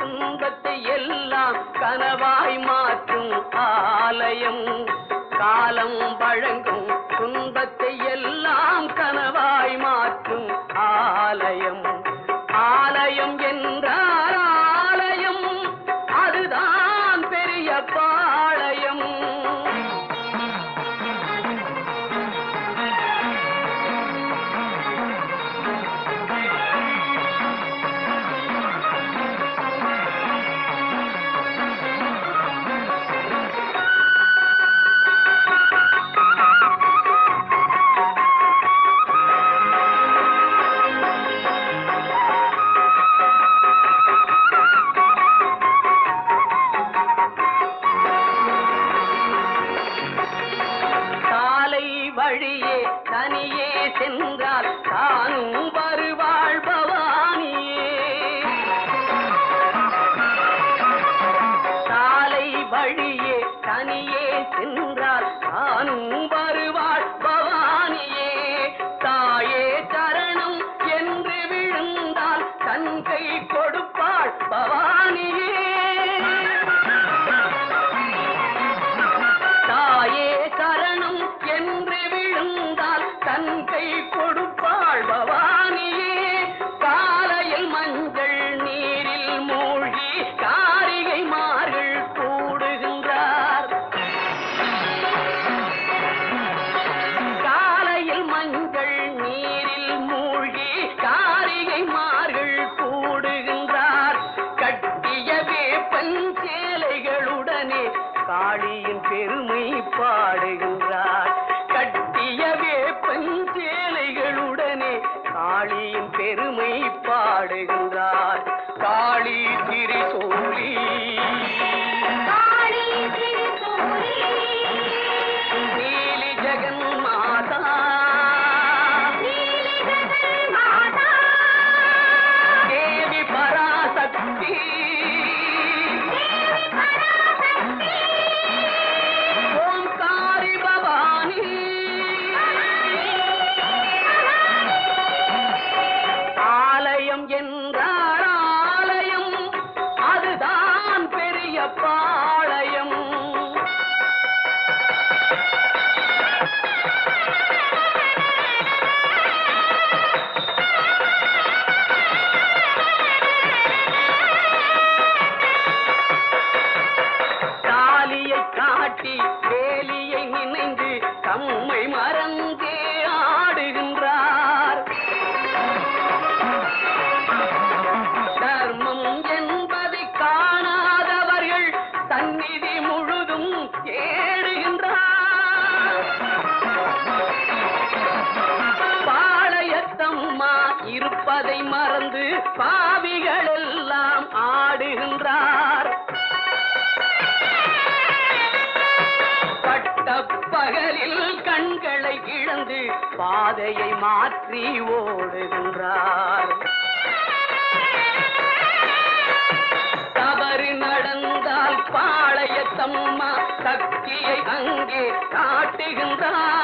துன்பத்தை எல்லாம் கனவாய் மாற்றும் ஆலயம். காலம் வழங்கும் துன்பத்தை எல்லாம் கனவாய் மாற்றும் ஆலயம். சென்ற ஆடுகின்றார் பகலில் கண்களை இழந்து பாதையை மாற்றி ஓடுகின்றார். தவறு நடந்தால் பாளையத்தம்மா சக்தியை அங்கே காட்டுகின்றார்.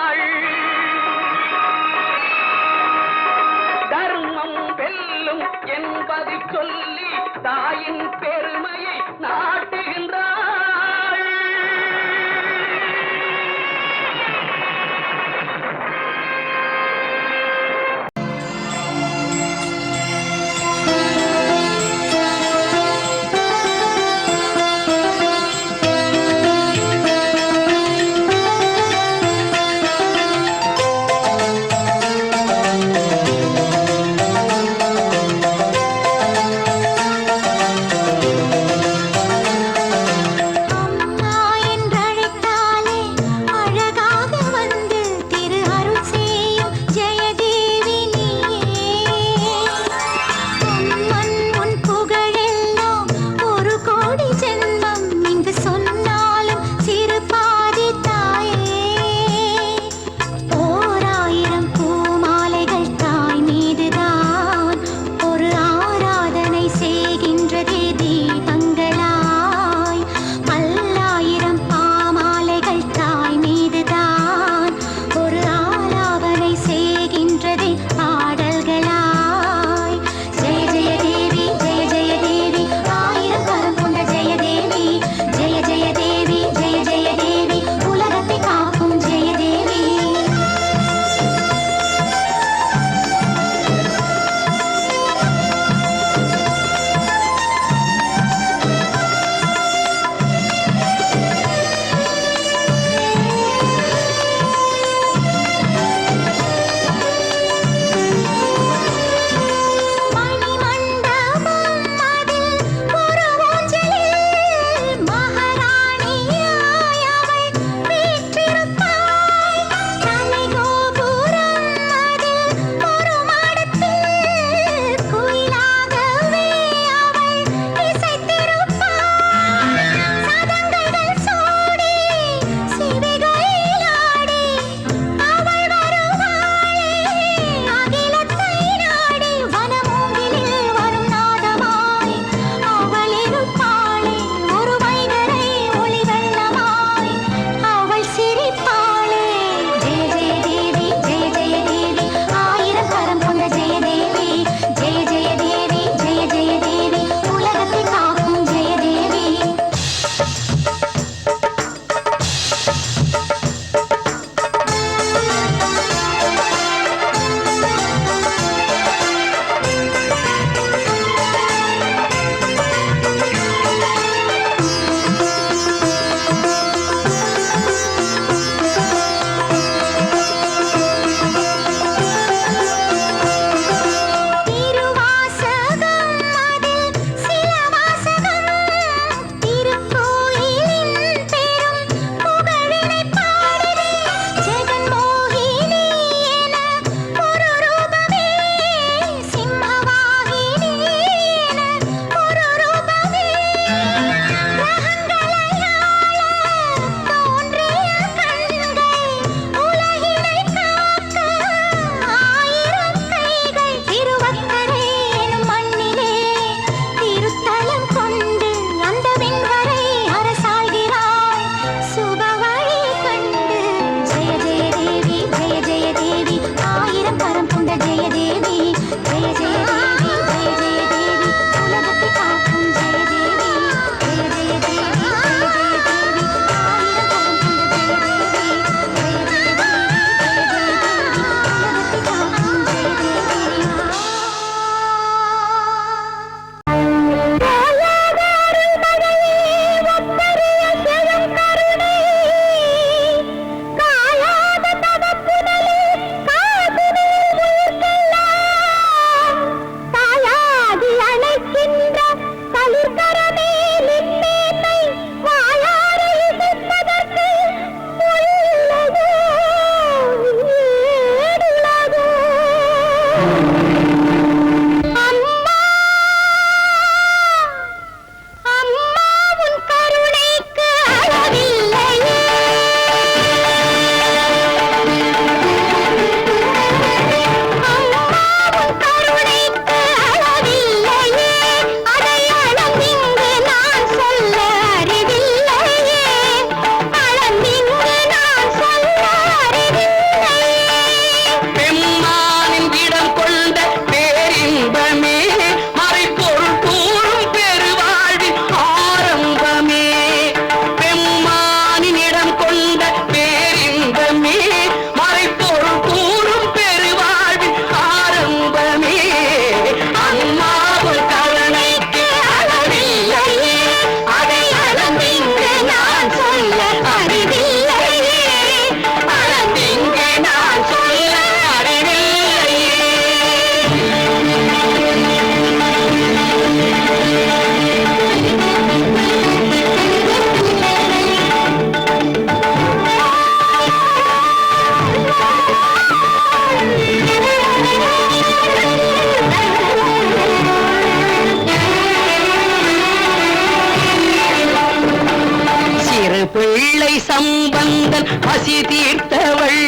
வெள்ளை சம்பந்தன் பசி தீர்த்தவள்.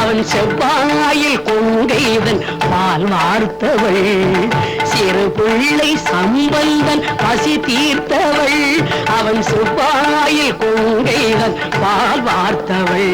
அவன் செவ்வாயில் கொங்கையுடன் பால் வார்த்தவள் சிறு பிள்ளை சம்பந்தன் பசி தீர்த்தவள். அவன் செவ்வாயில் கொங்கையுடன் பால் வார்த்தவள்